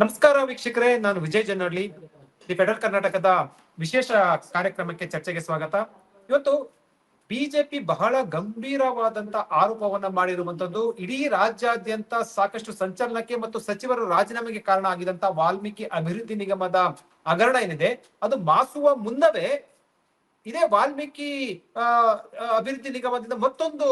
ನಮಸ್ಕಾರ ವೀಕ್ಷಕರೇ, ನಾನು ವಿಜಯ್ ಜನಹಳ್ಳಿ ದಿ ಫೆಡರಲ್ ಕರ್ನಾಟಕದ ವಿಶೇಷ ಕಾರ್ಯಕ್ರಮಕ್ಕೆ ಚರ್ಚೆಗೆ ಸ್ವಾಗತ. ಇವತ್ತು ಬಿಜೆಪಿ ಬಹಳ ಗಂಭೀರವಾದಂತ ಆರೋಪವನ್ನ ಮಾಡಿರುವಂತದ್ದು ಇಡೀ ರಾಜ್ಯಾದ್ಯಂತ ಸಾಕಷ್ಟು ಸಂಚಲನಕ್ಕೆ ಮತ್ತು ಸಚಿವರ ರಾಜೀನಾಮೆಗೆ ಕಾರಣ ಆಗಿದಂತ ವಾಲ್ಮೀಕಿ ಅಭಿವೃದ್ಧಿ ನಿಗಮದ ಹಗರಣ ಏನಿದೆ, ಅದು ಮಾಸುವ ಮುನ್ನವೇ ಇದೇ ವಾಲ್ಮೀಕಿ ಅಭಿವೃದ್ಧಿ ನಿಗಮದಿಂದ ಮತ್ತೊಂದು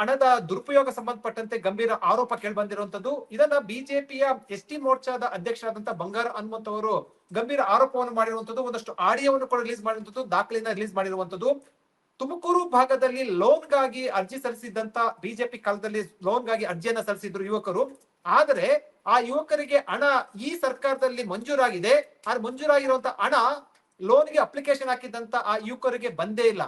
ಹಣದ ದುರುಪಯೋಗ ಸಂಬಂಧಪಟ್ಟಂತೆ ಗಂಭೀರ ಆರೋಪ ಕೇಳಿ ಬಂದಿರುವಂತದ್ದು ಇದನ್ನ ಬಿಜೆಪಿಯ ಎಸ್ ಟಿ ಮೋರ್ಚಾದ ಅಧ್ಯಕ್ಷರಾದಂತಹ ಬಂಗಾರ ಹನುಮಂತ್ ಅವರು ಗಂಭೀರ ಆರೋಪವನ್ನು ಮಾಡಿರುವಂತದ್ದು ಒಂದಷ್ಟು ಆಡಿಯೋವನ್ನು ಕೂಡ ರಿಲೀಸ್ ಮಾಡಿರುವಂತದ್ದು ದಾಖಲೆಯನ್ನ ರಿಲೀಸ್ ಮಾಡಿರುವಂತದ್ದು ತುಮಕೂರು ಭಾಗದಲ್ಲಿ ಲೋನ್ಗಾಗಿ ಅರ್ಜಿ ಸಲ್ಲಿಸಿದ್ದಂತ ಬಿಜೆಪಿ ಕಾಲದಲ್ಲಿ ಲೋನ್ಗಾಗಿ ಅರ್ಜಿಯನ್ನ ಸಲ್ಲಿಸಿದ್ರು ಯುವಕರು. ಆದರೆ ಆ ಯುವಕರಿಗೆ ಹಣ ಈ ಸರ್ಕಾರದಲ್ಲಿ ಮಂಜೂರಾಗಿದೆ. ಆದ್ರೆ ಮಂಜೂರಾಗಿರುವಂತ ಹಣ ಲೋನ್ಗೆ ಅಪ್ಲಿಕೇಶನ್ ಹಾಕಿದಂತ ಆ ಯುವಕರಿಗೆ ಬಂದೇ ಇಲ್ಲ.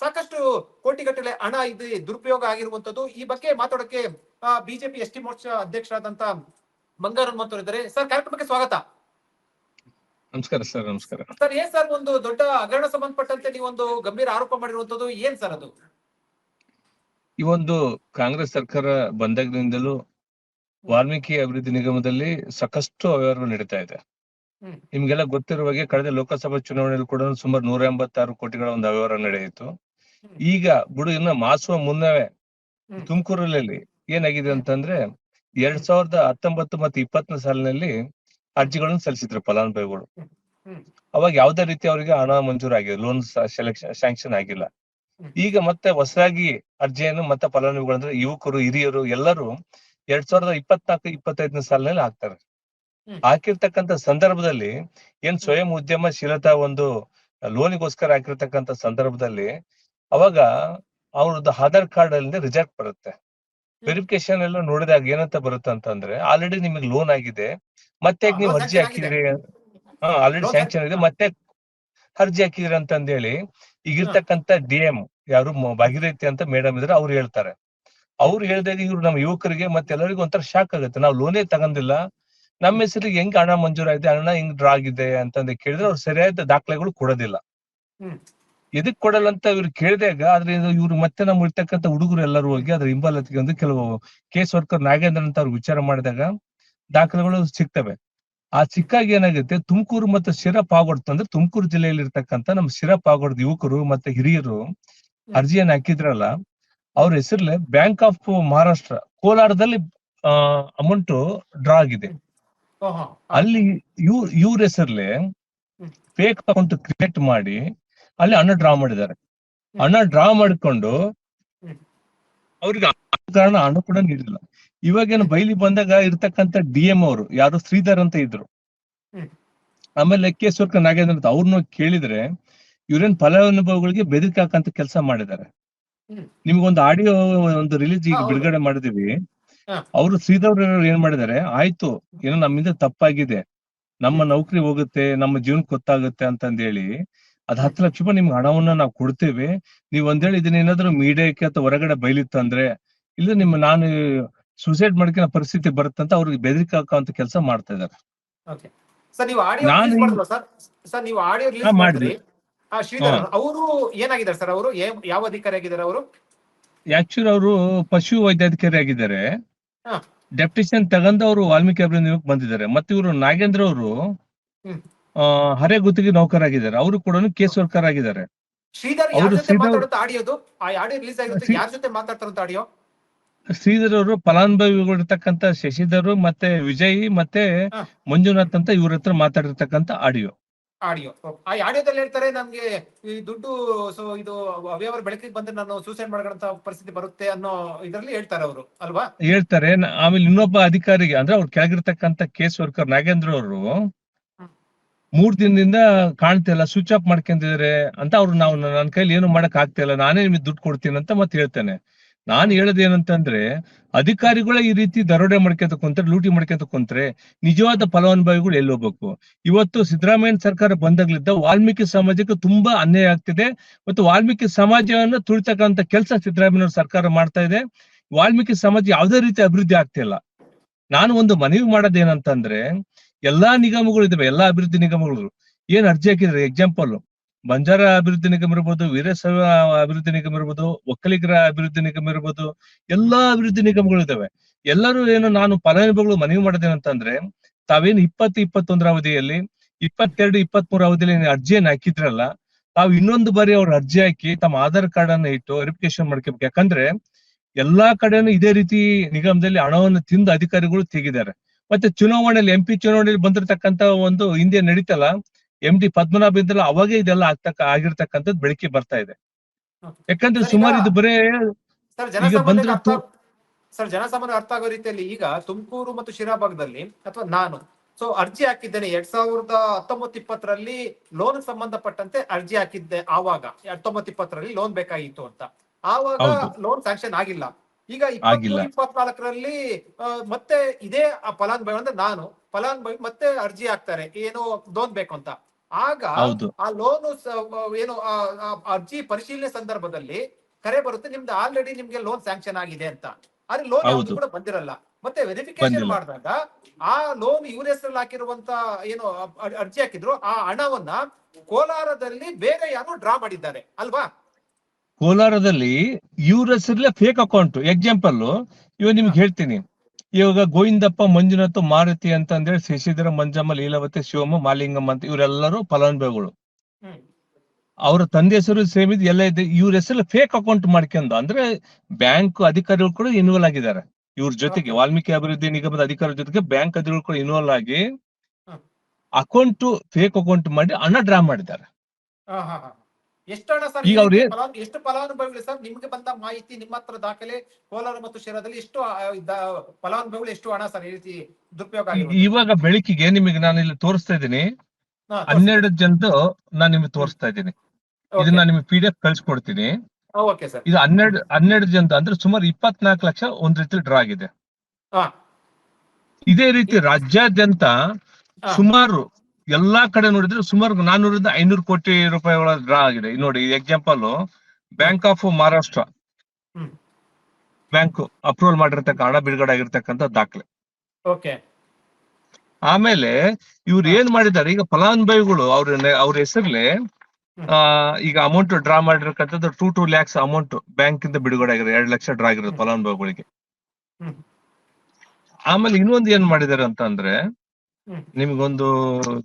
ಸಾಕಷ್ಟು ಕೋಟಿಗಟ್ಟಲೆ ಹಣ ಇದೆ ದುರುಪಯೋಗ ಆಗಿರುವಂತದ್ದು. ಈ ಬಗ್ಗೆ ಮಾತಾಡೋಕೆ ಬಿಜೆಪಿ ಎಸ್ ಟಿ ಮೋರ್ಚಾ ಅಧ್ಯಕ್ಷರಾದಂತ ಬಂಗಾರ ಹನುಮಂತ್ ಅವರು ಇದ್ದಾರೆ. ಸರ್ ಕಾರ್ಯಕ್ರಮಕ್ಕೆ ಸ್ವಾಗತ. ನಮಸ್ಕಾರ ಸರ್ ನಮಸ್ಕಾರ. ಸರ್ ಏನ್ ಸರ್ ಒಂದು ದೊಡ್ಡ ಹಗರಣ ಸಂಬಂಧಪಟ್ಟಂತೆ ನೀವೊಂದು ಗಂಭೀರ ಆರೋಪ ಮಾಡಿರುವಂತದ್ದು ಏನ್ ಸರ್ ಅದು? ಈ ಒಂದು ಕಾಂಗ್ರೆಸ್ ಸರ್ಕಾರ ಬಂದಾಗಿನಿಂದಲೂ ವಾಲ್ಮೀಕಿ ಅಭಿವೃದ್ಧಿ ನಿಗಮದಲ್ಲಿ ಸಾಕಷ್ಟು ಅವ್ಯವಹಾರಗಳು ನಡೀತಾ ಇದೆ. ನಿಮ್ಗೆಲ್ಲ ಗೊತ್ತಿರುವ ಹಾಗೆ ಕಳೆದ ಲೋಕಸಭಾ ಚುನಾವಣೆಯಲ್ಲಿ ಕೂಡ ಸುಮಾರು ನೂರ ಎಂಬತ್ತಾರು ಕೋಟಿಗಳ ಒಂದು ಅವ್ಯವಹಾರ ನಡೆಯಿತು. ಈಗ ಬಿಡು ಇನ್ನ ಮಾಸುವ ಮುನ್ನವೇ ತುಮಕೂರಲ್ಲಿ ಏನಾಗಿದೆ ಅಂತಂದ್ರೆ ಎರಡ್ ಸಾವಿರದ ಹತ್ತೊಂಬತ್ತು ಮತ್ತೆ ಇಪ್ಪತ್ತನೇ ಸಾಲಿನಲ್ಲಿ ಅರ್ಜಿಗಳನ್ನು ಸಲ್ಲಿಸಿದ್ರು ಫಲಾನುಭವಿಗಳು. ಅವಾಗ ಯಾವ್ದೇ ರೀತಿ ಅವರಿಗೆ ಹಣ ಮಂಜೂರಾಗಿದೆ ಲೋನ್ ಸೆಲೆಕ್ಷನ್ ಸ್ಯಾಂಕ್ಷನ್ ಆಗಿಲ್ಲ. ಈಗ ಮತ್ತೆ ಹೊಸದಾಗಿ ಅರ್ಜಿಯನ್ನು ಮತ್ತೆ ಫಲಾನುಭವಿಗಳು ಅಂದ್ರೆ ಯುವಕರು ಹಿರಿಯರು ಎಲ್ಲರೂ ಎರಡ್ ಸಾವಿರದ ಇಪ್ಪತ್ನಾಲ್ಕು ಇಪ್ಪತ್ತೈದನೇ ಸಾಲಿನಲ್ಲಿ ಹಾಕ್ತಾರೆ. ಹಾಕಿರ್ತಕ್ಕಂತ ಸಂದರ್ಭದಲ್ಲಿ ಏನ್ ಸ್ವಯಂ ಉದ್ಯಮಶೀಲತಾ ಒಂದು ಲೋನಿಗೋಸ್ಕರ ಹಾಕಿರ್ತಕ್ಕಂತ ಸಂದರ್ಭದಲ್ಲಿ ಅವಾಗ ಅವ್ರದ್ದು ಆಧಾರ್ ಕಾರ್ಡ್ ಅಲ್ಲಿಂದ ರಿಜೆಕ್ಟ್ ಬರುತ್ತೆ. ವೆರಿಫಿಕೇಶನ್ ಎಲ್ಲ ನೋಡಿದಾಗ ಏನಂತ ಬರುತ್ತೆ ಅಂತಂದ್ರೆ ಆಲ್ರೆಡಿ ನಿಮಗೆ ಲೋನ್ ಆಗಿದೆ ಮತ್ತೆ ನೀವು ಅರ್ಜಿ ಹಾಕಿದ್ರಿ ಹಾ ಆಲ್ರೆಡಿ ಸ್ಯಾಂಕ್ಷನ್ ಇದೆ ಮತ್ತೆ ಅರ್ಜಿ ಹಾಕಿದ್ರಿ ಅಂತಂದೇಳಿ ಈಗಿರ್ತಕ್ಕಂತ ಡಿ ಎಂ ಯಾರು ಭಾಗಿರೈತಿ ಭಾಗೀರಥಿ ಅಂತ ಮೇಡಮ್ ಇದ್ರೆ ಅವ್ರು ಹೇಳ್ತಾರೆ. ಅವ್ರು ಹೇಳ್ದಾಗ ಇವ್ರು ನಮ್ಮ ಯುವಕರಿಗೆ ಮತ್ತೆ ಎಲ್ಲರಿಗೂ ಒಂಥರ ಶಾಕ್ ಆಗುತ್ತೆ. ನಾವು ಲೋನೇ ತಗೊಂಡಿಲ್ಲ ನಮ್ಮ ಹೆಸರಿಗೆ ಹೆಂಗ್ ಹಣ ಮಂಜೂರಾಗಿದೆ ಹಣ ಹೆಂಗ್ ಡ್ರಾ ಆಗಿದೆ ಅಂತಂದು ಕೇಳಿದ್ರೆ ಅವ್ರು ಸರಿಯಾದ ದಾಖಲೆಗಳು ಕೊಡೋದಿಲ್ಲ. ಎದಕ್ ಕೊಡಲ್ಲ ಅಂತ ಇವ್ರು ಕೇಳಿದಾಗ ಆದ್ರೆ ಇವ್ರು ಮತ್ತೆ ನಮ್ಮ ಇರ್ತಕ್ಕಂಥ ಹುಡುಗರು ಎಲ್ಲರೂ ಹೋಗಿ ಅದ್ರ ಹಿಂಬಾಲತಿಗೆ ಒಂದು ಕೆಲವು ಕೇಸ್ ವರ್ಕರ್ ನಾಗೇಂದ್ರ ಅಂತ ಅವ್ರು ವಿಚಾರ ಮಾಡಿದಾಗ ದಾಖಲೆಗಳು ಸಿಗ್ತವೆ ಆ ಸಿಕ್ಕಾಗ ಏನಾಗುತ್ತೆ ತುಮಕೂರು ಮತ್ತು ಶಿರಾ ಪಾಗೋಡ್ ಅಂದ್ರೆ ತುಮಕೂರು ಜಿಲ್ಲೆಯಲ್ಲಿ ಇರ್ತಕ್ಕಂಥ ನಮ್ಮ ಶಿರಾ ಪಾಗೋಡ್ ಯುವಕರು ಮತ್ತೆ ಹಿರಿಯರು ಅರ್ಜಿಯನ್ನು ಹಾಕಿದ್ರಲ್ಲ ಅವ್ರ ಹೆಸರ್ಲೆ ಬ್ಯಾಂಕ್ ಆಫ್ ಮಹಾರಾಷ್ಟ್ರ ಕೋಲಾರದಲ್ಲಿ ಅಮೌಂಟ್ ಡ್ರಾ ಆಗಿದೆ. ಅಲ್ಲಿ ಇವ್ರ ಇವ್ರ ಹೆಸರ್ಲೆ ಫೇಕ್ ಅಕೌಂಟ್ ಕ್ರಿಯೇಟ್ ಮಾಡಿ ಅಲ್ಲಿ ಹಣ ಡ್ರಾ ಮಾಡಿದ್ದಾರೆ. ಹಣ ಡ್ರಾ ಮಾಡಿಕೊಂಡು. ಅವ್ರಿಗೆ ಕಾರಣ ಹಣ ಕೂಡ ನೀಡಿಲ್ಲ. ಇವಾಗೇನು ಬೈಲಿ ಬಂದಾಗ ಇರ್ತಕ್ಕಂಥ ಡಿ ಎಂ ಅವರು ಯಾರು ಶ್ರೀಧರ್ ಅಂತ ಇದ್ರು. ಆಮೇಲೆ ಆಮೇಲೆ ಸುರ್ಕ ನಾಗೇಂದ್ರ ಅಂತ ಅವ್ರನ್ನ ಕೇಳಿದ್ರೆ ಇವ್ರೇನ್ ಫಲಾನುಭವಿಗಳಿಗೆ ಬೆದರಿಕೆ ಹಾಕಂತ ಕೆಲಸ ಮಾಡಿದ್ದಾರೆ. ನಿಮ್ಗೊಂದು ಆಡಿಯೋ ಒಂದು ರಿಲೀಸ್ ಈಗ ಬಿಡುಗಡೆ ಮಾಡಿದೀವಿ. ಅವರು ಶ್ರೀಧರ್ ಅವ್ರು ಏನ್ ಮಾಡಿದ್ದಾರೆ? ಆಯ್ತು ಏನೋ ನಮ್ಮಿಂದ ತಪ್ಪಾಗಿದೆ. ನಮ್ಮ ನೌಕರಿ ಹೋಗುತ್ತೆ ನಮ್ಮ ಜೀವನ ಗೊತ್ತಾಗುತ್ತೆ ಅಂತಂದೇಳಿ ಅದ್ ಹತ್ತು ಲಕ್ಷ ರೂಪಾಯಿ ನಿಮ್ಗೆ ಹಣವನ್ನ ನಾವು ಕೊಡ್ತೇವೆ. ನೀವ್ ಒಂದೇಳಿ ಇದನ್ನ ಏನಾದ್ರು ಮೀಡಿಯಾಕ್ಕೆ ಅಥವಾ ಹೊರಗಡೆ ಬೈಲಿತ್ತಂದ್ರೆ ಇಲ್ಲ ನಿಮ್ಮ ನಾನು ಸೂಸೈಡ್ ಮಾಡ್ಕೊಂಡ ಪರಿಸ್ಥಿತಿ ಬರುತ್ತಂತ ಅವ್ರಿಗೆ ಬೆದರಿಕೆ ಹಾಕುವಂತ ಕೆಲಸ ಮಾಡ್ತಾ ಇದಾರೆ ಶ್ರೀಧರ್ ಅವರು ಏನಾಗಿದ್ದಾರೆ ಸರ್? ಅವರು ಯಾವ ಅಧಿಕಾರಿ ಆಗಿದ್ದಾರೆ ಅವರು? ಆಕ್ಚುಲಿ ಅವರು ಪಶು ವೈದ್ಯಾಧಿಕಾರಿ ಆಗಿದ್ದಾರೆ. ಡೆಪ್ಟಿಷನ್ ತಗೊಂಡು ಅವರು ವಾಲ್ಮೀಕಿ ಅಭಿವೃದ್ಧಿ ಬಂದಿದ್ದಾರೆ. ಮತ್ತೆ ಇವರು ನಾಗೇಂದ್ರ ಅವರು ಹರೆ ಗುತ್ತಿಗೆ ನೌಕರಾಗಿದ್ದಾರೆ ಅವರು ಕೂಡ ಕೇಸ್ ವರ್ಕರ್ ಆಗಿದ್ದಾರೆ. ಶ್ರೀಧರ್ ಅವರು ಫಲಾನುಭವಿಗಳಿರ್ತಕ್ಕಂತ ಶಶಿಧರ್ ಮತ್ತೆ ವಿಜಯ್ ಮತ್ತೆ. ಮಂಜುನಾಥ್ ಅಂತ ಇವ್ರ ಹತ್ರ ಮಾತಾಡಿರ್ತಕ್ಕಂತ ಆಡಿಯೋ. ಆಡಿಯೋ. ಆ ಆಡಿಯೋದಲ್ಲಿ ಹೇಳ್ತಾರೆ ನಮ್ಗೆ ಈ ದುಡ್ಡು ಸೊ ಇದು ಅವ್ಯವಹಾರ ಬೆಳಕಿಗೆ ಬಂದ್ರೆ ನಾನು ಸೂಸೈಡ್ ಮಾಡ್ಕೊಂತ ಪರಿಸ್ಥಿತಿ ಬರುತ್ತೆ ಅನ್ನೋ ಇದರಲ್ಲಿ ಹೇಳ್ತಾರೆ ಅವರು ಅಲ್ವಾ? ಹೇಳ್ತಾರೆ. ಆಮೇಲೆ ಇನ್ನೊಬ್ಬ ಅಧಿಕಾರಿಗೆ ಅಂದ್ರೆ ಅವ್ರು ಕೆಳಗಿರ್ತಕ್ಕಂತ ಕೇಸ್ ವರ್ಕರ್ ನಾಗೇಂದ್ರ ಅವರು ಮೂರ್ ದಿನದಿಂದ ಕಾಣ್ತಿಲ್ಲ ಸ್ವಿಚ್ ಆಫ್ ಮಾಡ್ಕೊಂಡಿದ್ದಾರೆ ಅಂತ ಅವ್ರು ನಾವು ನನ್ನ ಕೈಲಿ ಏನು ಮಾಡಕ್ ಆಗ್ತಿಲ್ಲ ನಾನೇ ನಿಮಗೆ ದುಡ್ಡು ಕೊಡ್ತೀನಿ ಅಂತ ಮತ್ತೆ ಹೇಳ್ತೇನೆ. ನಾನ್ ಹೇಳದೇನಂತಂದ್ರೆ, ಅಧಿಕಾರಿಗಳೇ ಈ ರೀತಿ ದರೋಡೆ ಮಾಡ್ಕೊಂತ ಕುಂತ್ರೆ, ಲೂಟಿ ಮಾಡ್ಕೊಂತ ಕುಂತ್ರೆ, ನಿಜವಾದ ಫಲಾನುಭವಿಗಳು ಎಲ್ಲಿ ಹೋಗ್ಬೇಕು? ಇವತ್ತು ಸಿದ್ದರಾಮಯ್ಯ ಸರ್ಕಾರ ಬಂದಾಗ್ಲಿದ್ದ ವಾಲ್ಮೀಕಿ ಸಮಾಜಕ್ಕೆ ತುಂಬಾ ಅನ್ಯಾಯ ಆಗ್ತಿದೆ ಮತ್ತು ವಾಲ್ಮೀಕಿ ಸಮಾಜವನ್ನ ತುಳಿತಕ್ಕಂತ ಕೆಲಸ ಸಿದ್ದರಾಮಯ್ಯ ಸರ್ಕಾರ ಮಾಡ್ತಾ ಇದೆ. ವಾಲ್ಮೀಕಿ ಸಮಾಜ ಯಾವುದೇ ರೀತಿ ಅಭಿವೃದ್ಧಿ ಆಗ್ತಿಲ್ಲ. ನಾನು ಒಂದು ಮನವಿ ಮಾಡೋದೇನಂತಂದ್ರೆ, ಎಲ್ಲಾ ನಿಗಮಗಳು ಇದಾವೆ, ಎಲ್ಲಾ ಅಭಿವೃದ್ಧಿ ನಿಗಮಗಳು. ಏನ್ ಅರ್ಜಿ ಹಾಕಿದ್ರೆ ಎಕ್ಸಾಂಪಲ್ ಬಂಜಾರ ಅಭಿವೃದ್ಧಿ ನಿಗಮ ಇರ್ಬೋದು ವೀರಸವ ಅಭಿವೃದ್ಧಿ ನಿಗಮ ಇರ್ಬೋದು, ಒಕ್ಕಲಿಗರ ಅಭಿವೃದ್ಧಿ ನಿಗಮ ಇರ್ಬೋದು, ಎಲ್ಲಾ ಅಭಿವೃದ್ಧಿ ನಿಗಮಗಳು ಇದಾವೆ. ಎಲ್ಲರೂ ಏನು ನಾನು ಫಲಾನುಭವಿಗಳು ಮನವಿ ಮಾಡೋದೇನಂತಂದ್ರೆ ತಾವೇನು ಇಪ್ಪತ್ತು ಇಪ್ಪತ್ತೊಂದರ ಅವಧಿಯಲ್ಲಿ, ಇಪ್ಪತ್ತೆರಡು ಇಪ್ಪತ್ತ್ ಮೂರ ಅವಧಿಯಲ್ಲಿ ಅರ್ಜಿ ಅರ್ಜಿಯನ್ನು ಹಾಕಿದ್ರಲ್ಲ, ತಾವು ಇನ್ನೊಂದು ಬಾರಿ ಅವ್ರ ಅರ್ಜಿ ಹಾಕಿ ತಮ್ಮ ಆಧಾರ್ ಕಾರ್ಡ್ ಅನ್ನ ಇಟ್ಟು ವೆರಿಫಿಕೇಶನ್ ಮಾಡ್ಕೋಬೇಕು. ಯಾಕಂದ್ರೆ, ಎಲ್ಲಾ ಕಡೆನೂ ಇದೇ ರೀತಿ ನಿಗಮದಲ್ಲಿ ಹಣವನ್ನು ತಿಂದು ಅಧಿಕಾರಿಗಳು ತೆಗಿದ್ದಾರೆ. ಮತ್ತೆ ಚುನಾವಣೆಯಲ್ಲಿ ಎಂ ಪಿ ಚುನಾವಣೆಯಲ್ಲಿ ಬಂದಿರತಕ್ಕಂತ ಒಂದು ಹಿಂದೆ ನಡೀತಲ್ಲ ಎಂ ಡಿ ಪದ್ಮನಾಭ ಇದ್ರಲ್ಲ ಅವಾಗೇ ಇದೆಲ್ಲ ಆಗ್ತಕ್ಕ ಆಗಿರ್ತಕ್ಕಂಥದ್ದು ಬೆಳಕಿ ಬರ್ತಾ ಇದೆ. ಯಾಕಂದ್ರೆ ಸುಮಾರು ಇದು ಬರೇ ಸರ್ ಈಗ ಜನಸಾಮಾನ್ಯ ಅರ್ಥ ಆಗೋ ರೀತಿಯಲ್ಲಿ ಈಗ ತುಮಕೂರು ಮತ್ತು ಶಿರಾ ಭಾಗದಲ್ಲಿ ಅಥವಾ ನಾನು ಸೊ ಅರ್ಜಿ ಹಾಕಿದ್ದೇನೆ ಎರಡ್ ಸಾವಿರದ ಹತ್ತೊಂಬತ್ತು ಇಪ್ಪತ್ತರಲ್ಲಿ ಲೋನ್ ಸಂಬಂಧಪಟ್ಟಂತೆ ಅರ್ಜಿ ಹಾಕಿದ್ದೆ ಆವಾಗ. ಹತ್ತೊಂಬತ್ತು ಇಪ್ಪತ್ತರಲ್ಲಿ ಲೋನ್ ಬೇಕಾಗಿತ್ತು ಅಂತ. ಆವಾಗ ಲೋನ್ ಸ್ಯಾಂಕ್ಷನ್ ಆಗಿಲ್ಲ. ಈಗ. ಇಪ್ಪತ್ಮೂರು ಇಪ್ಪತ್ನಾಲ್ಕರಲ್ಲಿ ಮತ್ತೆ ಇದೇ ಆ ಫಲಾನುಭವಿ ಅಂದ್ರೆ ನಾನು ಫಲಾನುಭವಿ ಮತ್ತೆ ಅರ್ಜಿ ಹಾಕ್ತಾರೆ. ಏನು ಲೋನ್ ಬೇಕು ಅಂತ. ಆಗ ಆ ಲೋನು ಏನು ಅರ್ಜಿ ಪರಿಶೀಲನೆ ಸಂದರ್ಭದಲ್ಲಿ ಕರೆ ಬರುತ್ತೆ ನಿಮ್ದು ಆಲ್ರೆಡಿ ನಿಮ್ಗೆ ಲೋನ್ ಸ್ಯಾಂಕ್ಷನ್ ಆಗಿದೆ ಅಂತ. ಆದ್ರೆ ಲೋನ್ ಕೂಡ ಬಂದಿರಲ್ಲ. ಮತ್ತೆ ವೆರಿಫಿಕೇಶನ್. ಮಾಡಿದಾಗ ಆ ಲೋನ್ ಇವ್ರ ಹೆಸರಲ್ಲಿ ಹಾಕಿರುವಂತ ಏನು ಅರ್ಜಿ ಹಾಕಿದ್ರು ಆ ಹಣವನ್ನ ಕೋಲಾರದಲ್ಲಿ ಬೇರೆ ಯಾರು ಡ್ರಾ ಮಾಡಿದ್ದಾರೆ. ಅಲ್ವಾ? ಕೋಲಾರದಲ್ಲಿ ಇವ್ರ ಹೆಸರಲ್ಲೇ ಫೇಕ್ ಅಕೌಂಟ್ ಎಕ್ಸಾಂಪಲ್ ಇವಾಗ ನಿಮ್ಗೆ ಹೇಳ್ತೀನಿ. ಇವಾಗ ಗೋವಿಂದಪ್ಪ ಮಂಜುನಾಥ್ ಮಾರುತಿ ಅಂತ ಅಂದೇಳಿ ಶಶಿಧರ ಮಂಜಮ್ಮ ಲೀಲಾವತಿ ಶಿವಮ್ಮ ಮಾಲಿಂಗಮ್ಮ ಅಂತ ಇವರೆಲ್ಲರೂ ಫಲಾನುಭವಿಗಳು. ಅವರ ತಂದೆ ಹೆಸರು ಸೇಮ್ ಇದೆ ಎಲ್ಲ ಇದೆ. ಇವ್ರ ಹೆಸರು ಫೇಕ್ ಅಕೌಂಟ್ ಮಾಡ್ಕೊಂಡು ಅಂದ್ರೆ ಬ್ಯಾಂಕ್ ಅಧಿಕಾರಿಗಳು ಕೂಡ ಇನ್ವಾಲ್ವ್ ಆಗಿದ್ದಾರೆ. ಇವ್ರ ಜೊತೆಗೆ ವಾಲ್ಮೀಕಿ ಅಭಿವೃದ್ಧಿ ನಿಗಮದ ಅಧಿಕಾರಿ ಜೊತೆಗೆ ಬ್ಯಾಂಕ್ ಅಧಿಕಾರಿಗಳು ಕೂಡ ಇನ್ವಾಲ್ ಆಗಿ ಅಕೌಂಟ್ ಫೇಕ್ ಅಕೌಂಟ್ ಮಾಡಿ ಹಣ ಡ್ರಾ ಮಾಡಿದ್ದಾರೆ. ಎಷ್ಟು ಹಣ ಸರ್? ಎಷ್ಟು ಫಲಾನುಭವಿಗಳು ಸರ್? ನಿಮ್ಗೆ ಬಂದ ಮಾಹಿತಿ ನಿಮ್ಮ ಹತ್ರ ದಾಖಲೆ ಕೋಲಾರ ಮತ್ತು ಶಿರಾದಲ್ಲಿ ಎಷ್ಟು ಫಲಾನುಭವಿಗಳು ಎಷ್ಟು ಹಣ ಸರ್? ಈ ರೀತಿ ದುರುಪಯೋಗ ಇವಾಗ ಬೆಳಕಿಗೆ ನಿಮಗೆ ನಾನು ಇಲ್ಲಿ ತೋರಿಸ್ತಾ ಇದ್ದೀನಿ. ಹನ್ನೆರಡು ಜನದ್ದು ನಾನು ನಿಮಗೆ ತೋರಿಸ್ತಾ ಇದ್ದೀನಿ. ಇದನ್ನ ನಿಮಗೆ ಪಿ ಡಿ ಎಫ್ ಕಳ್ಸಿಕೊಡ್ತೀನಿ. ಇದು ಹನ್ನೆರಡು ಹನ್ನೆರಡು ಜನ ಅಂದ್ರೆ ಸುಮಾರು ಇಪ್ಪತ್ನಾಲ್ಕು ಲಕ್ಷ ಒಂದ್ ರೀತಿ ಡ್ರಾ ಆಗಿದೆ. ಹಾ. ಇದೇ ರೀತಿ ರಾಜ್ಯಾದ್ಯಂತ. ಸುಮಾರು ಎಲ್ಲಾ ಕಡೆ ನೋಡಿದ್ರೆ ಸುಮಾರು ನಾನ್ನೂರಿಂದ ಐನೂರು ಕೋಟಿ ರೂಪಾಯಿಗಳ ಡ್ರಾ ಆಗಿದೆ. ನೋಡಿ example bank of Maharashtra bank approval ಮಾಡಿರ್ತಕ್ಕ ಹಣ ಬಿಡುಗಡೆ ಆಗಿರ್ತಕ್ಕಂಥ ದಾಖಲೆ. ಆಮೇಲೆ ಇವ್ರು ಏನ್ ಮಾಡಿದ್ದಾರೆ ಈಗ ಫಲಾನುಭವಿಗಳು ಅವ್ರ ಅವ್ರ ಹೆಸರ್ಲೆ ಆ ಈಗ ಅಮೌಂಟ್ ಡ್ರಾ ಮಾಡಿರ್ತಕ್ಕಂಥದ್ದು two two lakhs amount bank ಇಂದ ಬಿಡುಗಡೆ ಆಗಿದೆ ಎರಡು ಲಕ್ಷ ಡ್ರಾ ಆಗಿರೋದು ಫಲಾನುಭವಿಗಳಿಗೆ. ಆಮೇಲೆ ಇನ್ನೊಂದು ಏನ್ ಮಾಡಿದ್ದಾರೆ ಅಂತ ಅಂದ್ರೆ ಹ್ಮ್. ನಿಮ್ಗೊಂದು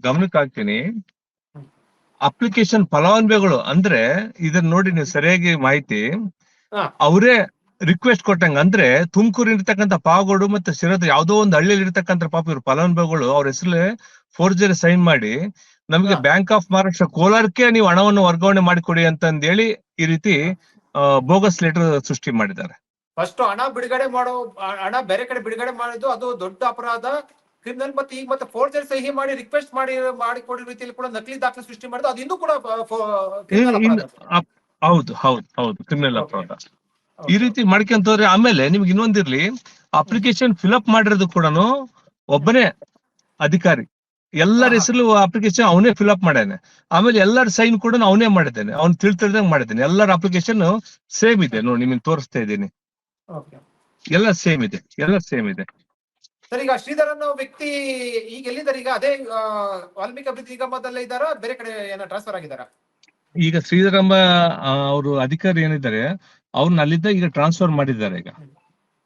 ಗಮನಕ್ಕೆ ಹಾಕ್ತೀನಿ. ಅಪ್ಲಿಕೇಶನ್ ಫಲಾನುಭವಿಗಳು ಅಂದ್ರೆ ಇದನ್ನ ನೋಡಿ ನೀವು ಸರಿಯಾಗಿ ಮಾಹಿತಿ ಅವರೇ ರಿಕ್ವೆಸ್ಟ್ ಕೊಟ್ಟಂಗ ಅಂದ್ರೆ ತುಮಕೂರು ಇರ್ತಕ್ಕಂಥ ಪಾವಗೋಡು ಮತ್ತೆ ಶಿರದ ಯಾವ್ದೋ ಒಂದು ಹಳ್ಳಿಯಲ್ಲಿ ಇರ್ತಕ್ಕಂಥ ಪಾಪ ಇವ್ರು ಫಲಾನುಭವಿಗಳು ಅವ್ರ ಹೆಸರಲ್ಲೇ ಫೋರ್ಜರಿ ಸೈನ್ ಮಾಡಿ ನಮಗೆ ಬ್ಯಾಂಕ್ ಆಫ್ ಮಹಾರಾಷ್ಟ್ರ ಕೋಲಾರಕ್ಕೆ ನೀವು ಹಣವನ್ನು ವರ್ಗಾವಣೆ ಮಾಡಿಕೊಡಿ ಅಂತಂದೇಳಿ ಈ ರೀತಿ ಬೋಗಸ್ ಲೆಟರ್ ಸೃಷ್ಟಿ ಮಾಡಿದ್ದಾರೆ. ಫಸ್ಟ್ ಹಣ ಬಿಡುಗಡೆ ಮಾಡೋ ಹಣ ಬೇರೆ ಕಡೆ ಬಿಡುಗಡೆ ಮಾಡಿದ್ದು ಅದು ದೊಡ್ಡ ಅಪರಾಧ. ಕ್ರಿಮಿನಲ್ ಮತ್ತೆ ಈಗ ಮತ್ತೆ ಫೋರ್ಜರ್ ಸಹಿ ಮಾಡಿ ರಿಕ್ವೆಸ್ಟ್ ಮಾಡಿ ಮಾಡಿಕೊಡೋ ರೀತಿಯಲ್ಲಿ ಕೂಡ ನಕಲಿ ದಾಖಲೆ ಸೃಷ್ಟಿ ಮಾಡಿದ್ದು ಅದು ಇನ್ನೂ ಕೂಡ ಹೌದು ಹೌದು ಹೌದು ಕ್ರಿಮಿನಲ್ ಅಪರಾಧ ಈ ರೀತಿ ಮಾಡ್ಕೊಂತವ್ರೆ ಆಮೇಲೆ ನಿಮ್ಗೆ ಇನ್ನೊಂದಿರ್ಲಿ ಅಪ್ಲಿಕೇಶನ್ ಫಿಲ್ಅಪ್ ಮಾಡಿರೋದು ಕೂಡ ಒಬ್ಬನೇ ಅಧಿಕಾರಿ. ಎಲ್ಲರ. ಹೆಸರು ಅಪ್ಲಿಕೇಶನ್ ಅವನೇ ಫಿಲ್ಅಪ್ ಮಾಡ್ಯಾನೆ. ಆಮೇಲೆ ಎಲ್ಲರ ಸೈನ್ ಕೂಡ ಅವನೇ ಮಾಡಿದ್ದೇನೆ. ಅವ್ನು ತಿಳ್ತಿಳ್ದಂಗ್ ಮಾಡಿದ್ದೇನೆ. ಎಲ್ಲರ ಅಪ್ಲಿಕೇಶನ್ ಸೇಮ್ ಇದೆ. ನೋಡಿ ನಿಮಗೆ ತೋರಿಸ್ತಾ ಇದ್ದೀನಿ. ಎಲ್ಲ ಸೇಮ್ ಇದೆ. ಎಲ್ಲ ಸೇಮ್ ಇದೆ. ಸರ್, ಈಗ ಶ್ರೀಧರ್ ಅನ್ನೋ ವ್ಯಕ್ತಿ ಈಗ ಎಲ್ಲಿದ್ದಾರೆ? ಈಗ ಅದೇ ವಾಲ್ಮೀಕಿ ಅಭಿವೃದ್ಧಿ ನಿಗಮದಲ್ಲೇ ಇದ್ದಾರಾ? ಬೇರೆ ಕಡೆ ಏನೋ ಟ್ರಾನ್ಸ್ಫರ್ ಆಗಿದಾರಾ ಈಗ ಶ್ರೀಧರಂಬ ಅವರು ಅಧಿಕಾರಿ ಏನಿದ್ದಾರೆ ಅವ್ರನ್ನ ಅಲ್ಲಿದ್ದ ಈಗ ಟ್ರಾನ್ಸ್ಫರ್ ಮಾಡಿದ್ದಾರೆ ಈಗ.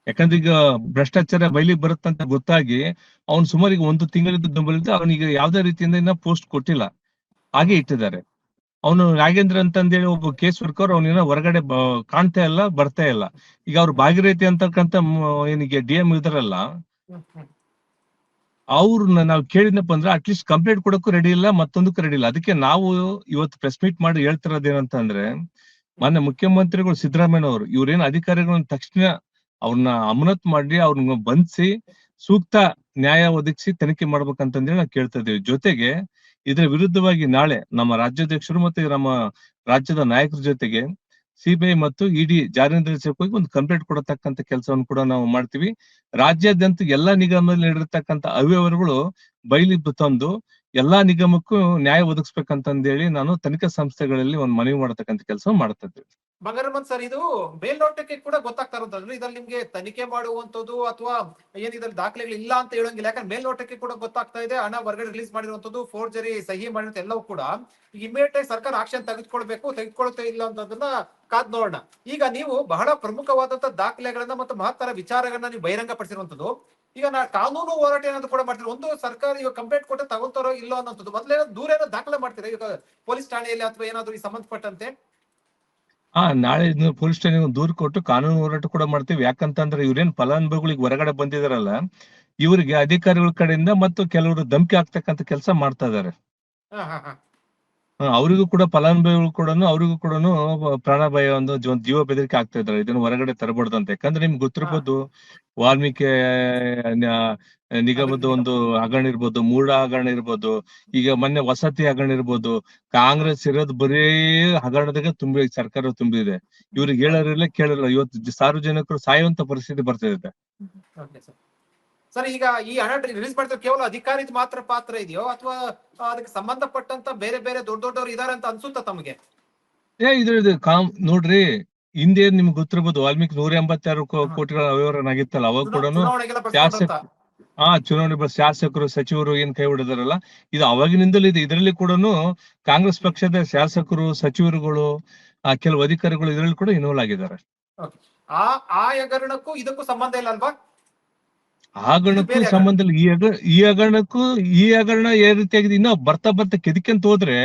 ಯಾಕಂದ್ರೆ ಈಗ ಭ್ರಷ್ಟಾಚಾರ ಬಯಲಿಗೆ ಬರುತ್ತಂತ ಗೊತ್ತಾಗಿ ಅವ್ನು ಸುಮಾರು ಈಗ ಒಂದು ತಿಂಗಳಿಂದ ಬೆಂಬಲಿದ್ದ ಅವನಿಗೆ ಯಾವ್ದೇ ರೀತಿಯಿಂದ ಇನ್ನ ಪೋಸ್ಟ್ ಕೊಟ್ಟಿಲ್ಲ. ಹಾಗೆ ಇಟ್ಟಿದ್ದಾರೆ. ಅವನು ನಾಗೇಂದ್ರ ಅಂತಂದೇಳಿ ಒಬ್ಬ ಕೇಸ್ ವರ್ಕರ್ ಅವನಿನ್ನ ಹೊರಗಡೆ ಕಾಣ್ತಾ ಇಲ್ಲ, ಬರ್ತಾ ಇಲ್ಲ. ಈಗ ಅವ್ರು ಭಾಗೀರಥಿ ಅಂತಕ್ಕಂತ ಏನಿಗೆ ಡಿ ಎಂ ಇದಾರಲ್ಲ ಅವ್ರನ್ನ ನಾವು ಕೇಳಿದ್ನಪ್ಪ ಅಂದ್ರೆ ಅಟ್ಲೀಸ್ಟ್ ಕಂಪ್ಲೇಂಟ್ ಕೊಡಕ್ಕೂ ರೆಡಿ ಇಲ್ಲ, ಮತ್ತೊಂದಕ್ಕೂ ರೆಡಿ ಇಲ್ಲ. ಅದಕ್ಕೆ ನಾವು ಇವತ್ತು ಪ್ರೆಸ್ ಮೀಟ್ ಮಾಡಿ ಹೇಳ್ತಿರೋದೇನಂತಂದ್ರೆ ಮೊನ್ನೆ ಮುಖ್ಯಮಂತ್ರಿಗಳು ಸಿದ್ದರಾಮಯ್ಯ ಅವರು ಇವ್ರೇನ್ ಅಧಿಕಾರಿಗಳನ್ನ ತಕ್ಷಣ ಅವ್ರನ್ನ ಅಮನತ್ ಮಾಡಿ ಅವ್ರನ್ನ ಬಂಧಿಸಿ ಸೂಕ್ತ ನ್ಯಾಯ ಒದಗಿಸಿ ತನಿಖೆ ಮಾಡ್ಬೇಕಂತಂದ್ರೆ ನಾವು ಕೇಳ್ತಾ ಇದೀವಿ ಜೊತೆಗೆ ಇದರ ವಿರುದ್ಧವಾಗಿ ನಾಳೆ ನಮ್ಮ ರಾಜ್ಯಾಧ್ಯಕ್ಷರು ಮತ್ತೆ ನಮ್ಮ ರಾಜ್ಯದ ನಾಯಕರ ಜೊತೆಗೆ ಸಿಬಿಐ ಮತ್ತು ಇಡಿ ಜಾರಿ ನಿರ್ದೇಶಕ ಹೋಗಿ ಒಂದು ಕಂಪ್ಲೇಂಟ್ ಕೊಡತಕ್ಕಂತ ಕೆಲಸವನ್ನು ಕೂಡ ನಾವು ಮಾಡ್ತೀವಿ. ರಾಜ್ಯಾದ್ಯಂತ ಎಲ್ಲಾ ನಿಗಮದಲ್ಲಿ ನಡೆದಿರ್ತಕ್ಕಂಥ ಅವ್ಯವಹಾರಗಳು ಬಯಲಿ ತಂದು ಎಲ್ಲಾ ನಿಗಮಕ್ಕೂ ನ್ಯಾಯ ಒದಗಿಸ್ಬೇಕಂತಂದೇಳಿ ನಾನು ತನಿಖಾ ಸಂಸ್ಥೆಗಳಲ್ಲಿ ಒಂದು ಮನವಿ ಮಾಡತಕ್ಕಂತ ಕೆಲಸ ಮಾಡ್ತಾ ಬಂಗಾರಮ್ಮನ್ ಸರ್, ಇದು ಮೇಲ್ನೋಟಕ್ಕೆ ಕೂಡ ಗೊತ್ತಾಗ್ತಾ ಇರೋದಂದ್ರೆ ಇದ್ರಲ್ಲಿ ನಿಮ್ಗೆ ತನಿಖೆ ಮಾಡುವಂತದ್ದು ಅಥವಾ ಏನ್ ಇದ್ರಲ್ಲಿ ದಾಖಲೆಗಳು ಇಲ್ಲ ಅಂತ ಹೇಳೋಂಗಿಲ್ಲ. ಯಾಕಂದ್ರೆ ಮೇಲ್ನೋಟಕ್ಕೆ ಕೂಡ ಗೊತ್ತಾಗ್ತಾ ಇದೆ. ಹಣ ಹೊರಗಡೆ ರಿಲೀಸ್ ಮಾಡಿರುವಂತದ್ದು ಫೋರ್ಜರಿ ಸಹಿ ಮಾಡಿರೋ ಎಲ್ಲವೂ ಕೂಡ ಇಮಿಡಿಯೇಟ್ ಆಗಿ ಸರ್ಕಾರ ಆಕ್ಷನ್ ತೆಗೆದುಕೊಳ್ಬೇಕು, ತೆಗೆದುಕೊಳ್ತಾ ಇಲ್ಲ ಅಂತದನ್ನ ಕಾದ್ ನೋಡೋಣ. ಈಗ ನೀವು ಬಹಳ ಪ್ರಮುಖವಾದಂತ ದಾಖಲೆಗಳನ್ನ ಮತ್ತು ಮಹತ್ತರ ವಿಚಾರಗಳನ್ನ ನೀವು ಬಹಿರಂಗ ಪಡಿಸಿರುವಂತದ್ದು ಈಗ ನಾ ಕಾನೂನು ಹೋರಾಟ ಏನಾದ್ರು ಕೂಡ ಮಾಡ್ತೀರಿ? ಒಂದು ಸರ್ಕಾರ ಈಗ ಕಂಪ್ಲೇಂಟ್ ಕೊಟ್ಟು ತಗೊಂತಾರೋ ಇಲ್ಲೋ ಅನ್ನೋದು ಮೊದಲೇ ದೂರ ಏನೋ ದಾಖಲೆ ಮಾಡ್ತೀರಾ? ಈಗ ಪೊಲೀಸ್ ಠಾಣೆಯಲ್ಲಿ ಅಥವಾ ಏನಾದ್ರು ಈ ಸಂಬಂಧಪಟ್ಟಂತೆ? ಹಾ ನಾಳೆ ಪೊಲೀಸ್ ಸ್ಟೇಷನ್ ದೂರು ಕೊಟ್ಟು ಕಾನೂನು ಹೋರಾಟ ಕೂಡ ಮಾಡ್ತೀವಿ. ಯಾಕಂತಂದ್ರೆ ಇವ್ರೇನ್ ಫಲಾನುಭವಿಗಳಿಗೆ ಹೊರಗಡೆ ಬಂದಿದಾರಲ್ಲ, ಇವರಿಗೆ ಅಧಿಕಾರಿಗಳ ಕಡೆಯಿಂದ ಮತ್ತು ಕೆಲವರು ಧಮಕಿ ಹಾಕ್ತಕ್ಕಂತ ಕೆಲಸ ಮಾಡ್ತಾ ಇದಾರೆ. ಅವರಿಗೂ ಕೂಡ ಫಲಾನುಭವಿಗಳು ಕೂಡ ಅವರಿಗೂ ಕೂಡ ಪ್ರಾಣ ಭಯ ಒಂದು ಜೀವ- ಬೆದರಿಕೆ ಆಗ್ತಾ ಇದಾರೆ ಇದನ್ನ ಹೊರಗಡೆ ತರಬಾರ್ದು ಅಂತ ಯಾಕಂದ್ರೆ ನಿಮ್ಗೆ ಗೊತ್ತಿರ್ಬೋದು ವಾಲ್ಮೀಕಿ ನಿಗಮದ ಒಂದು ಹಗರಣ ಇರ್ಬೋದು ಮೂಡ ಹಗರಣ ಇರ್ಬೋದು ಈಗ ಮೊನ್ನೆ ವಸತಿ ಹಗರಣ ಇರ್ಬೋದು ಕಾಂಗ್ರೆಸ್ ಇರೋದು ಬರೀ ಹಗರಣದಾಗ ತುಂಬಿ ಸರ್ಕಾರ ತುಂಬಿದೆ. ಇವ್ರಿಗೆ ಹೇಳೋರಿಲ್ಲ ಕೇಳಲ್ಲ. ಇವತ್ತು ಸಾರ್ವಜನಿಕರು ಸಾಯುವಂತ ಪರಿಸ್ಥಿತಿ ಬರ್ತಾ ಇದೆ. ಸರ್ ಈಗ ಈ ಹಣ ರಿಲೀಸ್ ಮಾಡಿದ್ರೆ ಕೇವಲ ಅಧಿಕಾರಿ ಮಾತ್ರ ಪಾತ್ರ ಇದೆಯೋ? ಅಥವಾ ಅದಕ್ಕೆ ಸಂಬಂಧಪಟ್ಟಂತ ಬೇರೆ ಬೇರೆ ದೊಡ್ಡ ದೊಡ್ಡವರು ಇದಾರೆ ಅಂತ ಅನ್ಸುತ್ತಾ ತಮಗೆ? ಏ ಇದು ಇದು ಕಾಮ್ ನೋಡ್ರಿ ಹಿಂದೆ ನಿಮ್ಗೆ ಗೊತ್ತಿರ್ಬೋದು ವಾಲ್ಮೀಕಿ ನೂರ ಎಂಬತ್ತಾರು ಕೋಟಿಗಳ ಅವ್ಯವಹಾರ ಆಗಿತ್ತಲ್ಲ ಅವಾಗ ಕೂಡ ಶಾಸಕ? ಆ ಚುನಾವಣೆ ಬಸ್ ಶಾಸಕರು ಸಚಿವರು ಏನ್ ಕೈ ಹೊಡೆದಾರಲ್ಲ ಇದು ಅವಾಗಿನಿಂದಲೂ ಇದೆ. ಇದರಲ್ಲಿ ಕೂಡ ಕಾಂಗ್ರೆಸ್ ಪಕ್ಷದ ಶಾಸಕರು ಸಚಿವರುಗಳು ಆ ಕೆಲವು ಅಧಿಕಾರಿಗಳು ಇದರಲ್ಲಿ ಕೂಡ ಇನ್ವಾಲ್ವ್ ಆಗಿದ್ದಾರೆ. ಆ ಆ ಹಗರಣಕ್ಕೂ ಇದಕ್ಕೂ ಸಂಬಂಧ ಇಲ್ಲ ಅಲ್ವಾ? ಆ ಹಗರಣಕ್ಕೂ ಸಂಬಂಧ ಇಲ್ಲ ಈ ಈ ಹಗರಣಕ್ಕೂ ಈ ಹಗರಣ ಯಾವ ರೀತಿಯಾಗಿದೆ? ಇನ್ನ ಬರ್ತಾ ಬರ್ತಾ ಕೆದಕ್ಯಂತ ಹೋದ್ರೆ.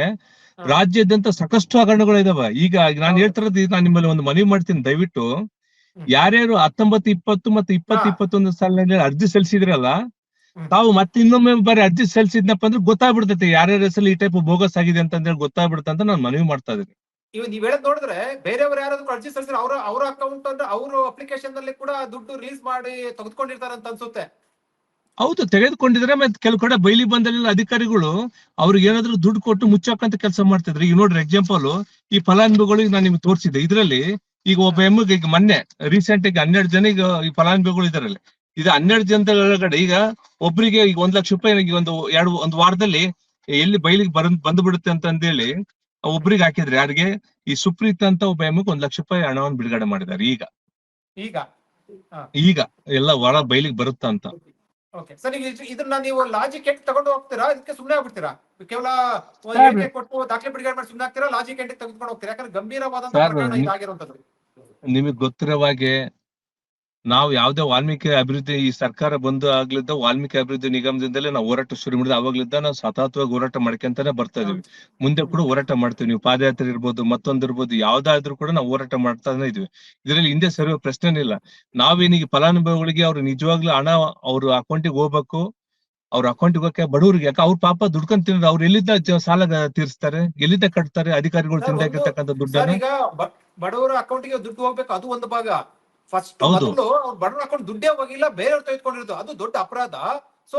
ರಾಜ್ಯಾದ್ಯಂತ ಸಾಕಷ್ಟು ಹಗರಣಗಳು ಇದಾವೆ. ಈಗ ನಾನು. ಹೇಳ್ತಿರೋದು ನಾನು ನಿಮ್ಮಲ್ಲಿ ಒಂದು ಮನವಿ ಮಾಡ್ತೀನಿ. ದಯವಿಟ್ಟು ಯಾರ್ಯಾರು ಹತ್ತೊಂಬತ್ತು ಇಪ್ಪತ್ತು ಮತ್ತೆ ಇಪ್ಪತ್ತು ಹಾ. ಇಪ್ಪತ್ತೊಂದು ಸಾಲಿನಲ್ಲಿ ಅರ್ಜಿ ಸಲ್ಲಿಸಿದ್ರಲ್ಲ ತಾವು ಮತ್ತೆ ಇನ್ನೊಮ್ಮೆ ಬಾರಿ ಅರ್ಜಿ ಸಲ್ಲಿಸಿದ್ನಪ್ಪ ಅಂದ್ರೆ ಗೊತ್ತಾಗ್ಬಿಡ್ತೈತಿ. ಯಾರ್ಯಾರ ಹೆಸರು ಈ ಟೈಪ್ ಬೋಗಸ್ ಆಗಿದೆ ಅಂತ ಹೇಳಿ ಗೊತ್ತಾಗ್ಬಿಡುತ್ತೆ ಅಂತ ನಾನು ಮನವಿ ಮಾಡ್ತಾ ಇದ್ದೀನಿ. ಇವ್ ನೀವ್ ಹೇಳದ್ ನೋಡಿದ್ರೆ ಬೇರೆಯವ್ರು ಯಾರಾದ್ರೂ ಅರ್ಜಿ ಸಲ್ಲಿಸಿದ್ರೆ ಅವ್ರ ಅವ್ರ ಅಕೌಂಟ್ ಅಂದ್ರೆ ಅವ್ರ ಅಪ್ಲಿಕೇಶನ್ನಲ್ಲಿ ಕೂಡ ದುಡ್ಡು ರಿಲೀಸ್ ಮಾಡಿ ತೆಗೆದುಕೊಂಡಿರ್ತಾರೆ ಅಂತ ಅನ್ಸುತ್ತೆ. ಹೌದು, ತೆಗೆದುಕೊಂಡಿದ್ರೆ ಮತ್ತೆ ಕೆಲವು ಕಡೆ ಬೈಲಿ ಬಂದಲ್ಲಿ ಅಧಿಕಾರಿಗಳು ಅವ್ರಿಗೆ ಏನಾದ್ರು ದುಡ್ಡು ಕೊಟ್ಟು ಮುಚ್ಚಾಕಂತ ಕೆಲಸ ಮಾಡ್ತಿದ್ರು. ಈಗ ನೋಡ್ರಿ ಎಕ್ಸಾಂಪಲ್ ಈ ಫಲಾನುಭವಿಗಳಿಗೆ ನಾನು ನಿಮ್ಗೆ ತೋರಿಸಿದೆ ಇದ್ರಲ್ಲಿ ಈಗ ಒಬ್ಬ ಎಮ್ಮಿಗೆ ಈಗ ಮೊನ್ನೆ ರೀಸೆಂಟ್ ಆಗಿ ಹನ್ನೆರಡು ಜನ ಈಗ ಈ ಫಲಾನುಭವಿಗಳು ಇದಾರಲ್ಲ ಇದು ಹನ್ನೆರಡು ಜನ ಒಳಗಡೆ ಈಗ ಒಬ್ರಿಗೆ ಈಗ ಒಂದ್ ಲಕ್ಷ ರೂಪಾಯಿ ಒಂದು ಎರಡು, ಒಂದು ವಾರದಲ್ಲಿ ಎಲ್ಲಿ ಬೈಲಿಗೆ ಬಂದ್ ಬಂದ್ಬಿಡುತ್ತೆ ಅಂತ ಅಂದೇಳಿ ಒಬ್ರಿಗೆ ಹಾಕಿದ್ರೆ ಯಾರಿಗೆ? ಈ ಸುಪ್ರೀತ್ ಅಂತ ಒಬ್ಬ ಎಮ್ಮಿಗೆ ಒಂದ್ ಲಕ್ಷ ರೂಪಾಯಿ ಹಣವನ್ನು ಬಿಡುಗಡೆ ಮಾಡಿದ್ದಾರೆ ಈಗ. ಈಗ? ಈಗ ಎಲ್ಲ ಒಳ ಬೈಲಿಗೆ ಬರುತ್ತಾ ಅಂತ. ಓಕೆ ಸರ್ ಈಗ ಇದನ್ನ ನೀವು ಲಾಜಿಕ್ ಎಂಟ್ ತಗೊಂಡು ಹೋಗ್ತೀರಾ? ಇದಕ್ಕೆ ಸುಮ್ಮನೆ ಆಗ್ಬಿಡ್ತೀರಾ? ಕೇವಲ. ಕೊಟ್ಟು ದಾಖಲೆ ಬಿಡುಗಡೆ ಮಾಡಿ ಸುಮ್ಮನೆ ಆಗ್ತೀರಾ? ಲಾಜಿಕ್ ಎಂಟಿಗೆ ತೆಗೆದುಕೊಂಡು ಹೋಗ್ತೀರಾ? ಯಾಕಂದ್ರೆ ಗಂಭೀರವಾದಂತ ಇದಾಗಿರುವಂತದ್ದು ನಿಮಗೆ ಗೊತ್ತಿರೋ ಹಾಗೆ ನಾವು ಯಾವ್ದೇ ವಾಲ್ಮೀಕಿ ಅಭಿವೃದ್ಧಿ ಈ ಸರ್ಕಾರ ಬಂದು ಆಗ್ಲಿದ್ದ ವಾಲ್ಮೀಕಿ ಅಭಿವೃದ್ಧಿ ನಿಗಮದಿಂದಲೇ ನಾವು ಹೋರಾಟ ಶುರು ಮಾಡಿದ ಅವಾಗ್ಲಿದ್ದ ನಾವು ಸತತವಾಗಿ ಹೋರಾಟ ಮಾಡ್ಕೊಂತಾನೆ ಬರ್ತಾ ಇದೀವಿ ಮುಂದೆ ಕೂಡ ಹೋರಾಟ ಮಾಡ್ತೀವಿ. ನೀವು ಪಾದಯಾತ್ರೆ ಇರ್ಬೋದು ಮತ್ತೊಂದು ಇರ್ಬೋದು ಯಾವ್ದಾದ್ರು ಕೂಡ ನಾವು ಹೋರಾಟ ಮಾಡ್ತಾನೆ ಇದೀವಿ ಇದರಲ್ಲಿ ಹಿಂದೆ ಸರಿಯೋ ಪ್ರಶ್ನೆ ಇಲ್ಲ. ನಾವೇನಿಗೆ ಫಲಾನುಭವಿಗಳಿಗೆ ಅವ್ರು ನಿಜವಾಗ್ಲೂ ಹಣ ಅವ್ರ ಅಕೌಂಟಿಗೆ ಹೋಗ್ಬೇಕು ಅವ್ರ ಅಕೌಂಟ್ಗೆ ಹೋಗಕ್ಕೆ ಬಡವರಿಗೆ ಯಾಕೆ ಅವ್ರ ಪಾಪ ದುಡ್ಕೊಂಡ್ ತಿನ್ನೋದು ಅವ್ರು ಎಲ್ಲಿದ್ದ ಸಾಲ ತೀರಿಸ್ತಾರೆ? ಎಲ್ಲಿದ್ದ ಕಟ್ತಾರೆ? ಅಧಿಕಾರಿಗಳು ತಿಂದಾಕಿರ್ತಕ್ಕಂಥ ದುಡ್ಡನ್ನ? ಬ- ಬಡವರ ಅಕೌಂಟಿಗೆ ದುಡ್ಡು ಹೋಗ್ಬೇಕು ಅದು ಒಂದು ಭಾಗ. ಫಸ್ಟ್. ಮೊದಲು ಅವ್ರು ಬಡವರ ಹಾಕೊಂಡು ದುಡ್ಡೇ ಹೋಗಿಲ್ಲ ಬೇರೆಯವ್ರು ತೆಗೆದುಕೊಂಡಿರೋದು. ಅದು ದೊಡ್ಡ ಅಪರಾಧ. ಸೊ.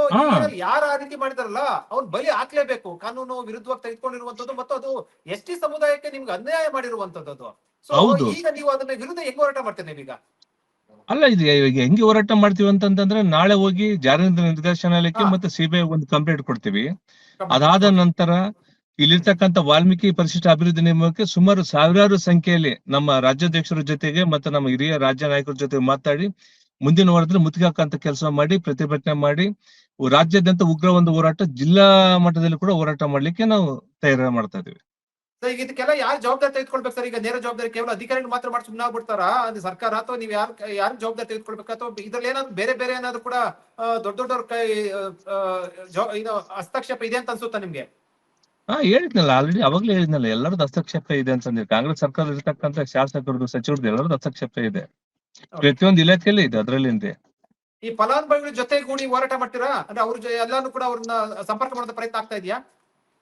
ಯಾರು ಆ ರೀತಿ ಮಾಡಿದಾರಲ್ಲ ಅವ್ನ್ ಬಲಿ ಹಾಕ್ಲೇಬೇಕು. ಕಾನೂನು ವಿರುದ್ಧವಾಗಿ ತೆಗೆದುಕೊಂಡಿರುವಂತದ್ದು ಮತ್ತು ಅದು ಎಸ್ ಟಿ ಸಮುದಾಯಕ್ಕೆ ನಿಮ್ಗೆ ಅನ್ಯಾಯ ಮಾಡಿರುವಂತದ್ದು ಅದು. ಸೊ ಈಗ ನೀವು ಅದನ್ನ ವಿರುದ್ಧ ಹೆಂಗ್ ಹೋರಾಟ ಮಾಡ್ತೇನೆ ನೀವೀಗ? ಅಲ್ಲ ಇದು ಈಗ ಹೆಂಗೆ ಹೋರಾಟ ಮಾಡ್ತೀವಿ ಅಂತಂದ್ರೆ ನಾಳೆ ಹೋಗಿ ಜಾರಿ ನಿರ್ದೇಶನಾಲಯಕ್ಕೆ. ಮತ್ತೆ ಸಿಬಿಐ ಒಂದು ಕಂಪ್ಲೇಂಟ್ ಕೊಡ್ತೀವಿ. ಅದಾದ ನಂತರ ಇಲ್ಲಿರ್ತಕ್ಕಂಥ ವಾಲ್ಮೀಕಿ ಪರಿಶಿಷ್ಟ ಅಭಿವೃದ್ಧಿ ನಿಯಮಕ್ಕೆ ಸುಮಾರು ಸಾವಿರಾರು ಸಂಖ್ಯೆಯಲ್ಲಿ ನಮ್ಮ ರಾಜ್ಯಾಧ್ಯಕ್ಷರ ಜೊತೆಗೆ ಮತ್ತೆ ನಮ್ಮ ಹಿರಿಯ ರಾಜ್ಯ ನಾಯಕರ ಜೊತೆ ಮಾತಾಡಿ, ಮುಂದಿನ ವಾರದಲ್ಲಿ ಮುತ್ತಿಗೆ ಹಾಕಂತ ಕೆಲಸ ಮಾಡಿ, ಪ್ರತಿಭಟನೆ ಮಾಡಿ, ರಾಜ್ಯಾದ್ಯಂತ ಉಗ್ರ ಒಂದು ಹೋರಾಟ, ಜಿಲ್ಲಾ ಮಟ್ಟದಲ್ಲಿ ಕೂಡ ಹೋರಾಟ ಮಾಡ್ಲಿಕ್ಕೆ ನಾವು ತಯಾರ ಮಾಡ್ತಾ ಇದೀವಿ ಈಗ ಇದಕ್ಕೆಲ್ಲ ಯಾರು ಜವಾಬ್ದಾರಿ ತೆಗೆದುಕೊಳ್ಬೇಕು ಸರ್? ಈಗ ನೇರ ಜವಾಬ್ದಾರಿ ಕೇವಲ ಅಧಿಕಾರಿಗಳು ಮಾತ್ರ ಮಾಡಿ ಸುಮ್ಮನೆ ಆಗ್ಬಿಡ್ತಾರ? ಅದು ಸರ್ಕಾರ ಅಥವಾ ನೀವು ಯಾರು ಯಾರು ಜವಾಬ್ದಾರಿ ತೆಗೆದುಕೊಳ್ಬೇಕು? ಅಥವಾ ಇದ್ರಲ್ಲಿ ಏನಾದ್ರು ಬೇರೆ ಬೇರೆ ಏನಾದ್ರು ಕೂಡ ದೊಡ್ಡ ದೊಡ್ಡವ್ರ ಕೈ ಇದು ಹಸ್ತಕ್ಷೇಪ ಇದೆ ಅಂತ ಅನ್ಸುತ್ತಾ ನಿಮ್ಗೆ? ಹಾ ಹೇಳಿದ್ನಲ್ಲ ಆಲ್ರೆಡಿ ಅವಾಗ್ಲೇ ಹೇಳಿದ್ನಲ್ಲ ಎಲ್ಲರದ್ದು ಹಸ್ತಕ್ಷೇಪ ಇದೆ ಅಂತಂದ್ರೆ ಕಾಂಗ್ರೆಸ್ ಸರ್ಕಾರ ಇರ್ತಕ್ಕಂತ ಶಾಸಕರದ್ದು ಸಚಿವರದ್ದು ಎಲ್ಲರದ್ದು ಹಸ್ತಕ್ಷೇಪ ಇದೆ. ಪ್ರತಿಯೊಂದು ಇಲಾಖೆಯಲ್ಲೇ ಇದೆ ಅದರಲ್ಲಿ ಇದೆ ಈ ಫಲಾನುಭವಿಗಳ ಜೊತೆಗೂಡಿ ಹೋರಾಟ ಮಾಡ್ತೀರಾ? ಅಂದ್ರೆ ಅವ್ರ ಎಲ್ಲಾನು ಕೂಡ ಅವ್ರನ್ನ ಸಂಪರ್ಕ ಮಾಡೋದ ಪ್ರಯತ್ನ ಆಗ್ತಾ ಇದೆಯಾ?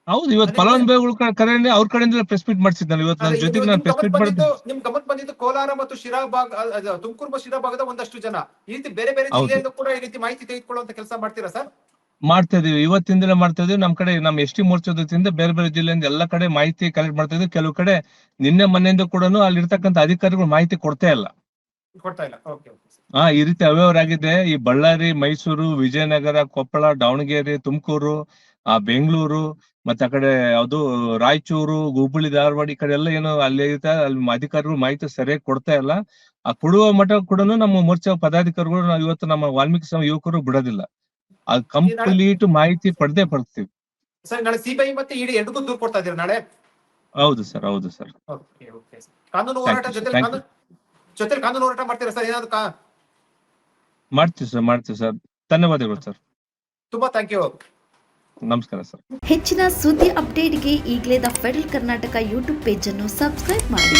ಹೌದು ಇವತ್ತು ಫಲಾನುಭವಿಗಳ ಕಡೆಯಿಂದ ಅವ್ರ ಕಡೆಯಿಂದ ಪ್ರೆಸ್ ಮೀಟ್ ಮಾಡ್ಸಿದ್ನಲ್ಲ ಇವತ್ತು ನನ್ನ ಜೊತೆಗೆ ನಾನು ನಿಮ್ ಪ್ರೆಸ್ ಮೀಟ್ ಮಾಡಿದ್ದೆ ಬಂದಿದ್ದು ನಿಮ್ ಗಮನಕ್ಕೆ ಬಂದಿದ್ದು ಕೋಲಾರ ಮತ್ತು ಶಿರಾ ಭಾಗ ತುಮಕೂರು ಮತ್ತು ಶಿರಾ ಭಾಗದ ಒಂದಷ್ಟು ಜನ. ಈ ರೀತಿ ಬೇರೆ ಬೇರೆ ಜಿಲ್ಲೆಯಿಂದ ಕೂಡ ಈ ರೀತಿ ಮಾಹಿತಿ ತೆಗೆದುಕೊಳ್ಳುವಂತ ಕೆಲಸ ಮಾಡ್ತೀರಾ ಸರ್? ಮಾಡ್ತಾ ಇದೀವಿ. ಇವತ್ತಿಂದಲೇ ಮಾಡ್ತಾ ಇದೀವಿ. ನಮ್ ಕಡೆ ನಮ್ಮ ಎಸ್ ಟಿ ಮೋರ್ಚಾದಿಂದ ಬೇರೆ ಬೇರೆ ಜಿಲ್ಲೆಯಿಂದ ಎಲ್ಲ ಕಡೆ ಮಾಹಿತಿ ಕಲೆಕ್ಟ್ ಮಾಡ್ತಾ ಇದ್ವಿ. ಕೆಲವು ಕಡೆ ನಿನ್ನೆ ಮನೆಯಿಂದ ಕೂಡ ಅಲ್ಲಿ ಇರ್ತಕ್ಕಂಥ ಅಧಿಕಾರಿಗಳು ಮಾಹಿತಿ ಕೊಡ್ತಾ ಇಲ್ಲ. ಹಾ ಈ ರೀತಿ ಅವ್ಯವಹಾರ ಆಗಿದೆ. ಈ ಬಳ್ಳಾರಿ ಮೈಸೂರು ವಿಜಯನಗರ ಕೊಪ್ಪಳ ದಾವಣಗೆರೆ ತುಮಕೂರು ಆ ಬೆಂಗಳೂರು ಮತ್ತೆ ಆ ಕಡೆ ಯಾವುದು ರಾಯಚೂರು ಹುಬ್ಬಳ್ಳಿ ಧಾರವಾಡ ಈ ಕಡೆ ಎಲ್ಲ ಏನು ಅಲ್ಲಿ ಅಲ್ಲಿ ಅಧಿಕಾರಿಗಳು ಮಾಹಿತಿ ಸರಿಯಾಗಿ ಕೊಡ್ತಾ ಇಲ್ಲ. ಆ ಕೊಡುವ ಮಟ್ಟ ಕೂಡ ನಮ್ಮ ಮೋರ್ಚಾ ಪದಾಧಿಕಾರಿಗಳು ನಾವು ಇವತ್ತು ನಮ್ಮ ವಾಲ್ಮೀಕಿ ಸಮ ಯುವಕರು ಬಿಡೋದಿಲ್ಲ. ಅದು ಕಂಪ್ಲೀಟ್ ಮಾಹಿತಿ ಪಡೆದೇ ಪಡ್ತೀವಿ. ಸರ್ ನಾಳೆ ಸಿಬಿಐ ಮತ್ತೆ ಇಡಿ ಎರಡಕ್ಕೂ ದೂರ ಕೊಡ್ತಾ ಇದೀರಾ ನಾಳೆ? ಹೌದು ಸರ್ ಹೌದು ಸರ್. ಓಕೆ ಓಕೆ ಕಾನೂನು ಹೋರಾಟ ಜೊತೆ ಕಾನೂನು ಜೊತೆ ಕಾನೂನು ಹೋರಾಟ ಮಾಡ್ತೀರಾ ಸರ್? ಏನಾದ್ರು ಕಾ- ಮಾಡ್ತೀವಿ ಸರ್ ಮಾಡ್ತೀವಿ ಸರ್. ಧನ್ಯವಾದಗಳು ಸರ್. ತುಂಬಾ ಥ್ಯಾಂಕ್ ಯು ನಮಸ್ಕಾರ ಸರ್. ಹೆಚ್ಚಿನ ಸುದ್ದಿ ಅಪ್ಡೇಟ್ಗೆ ಈಗಲೇ the federal Karnataka YouTube page ಅನ್ನು ಸಬ್ಸ್ಕ್ರೈಬ್ ಮಾಡಿ.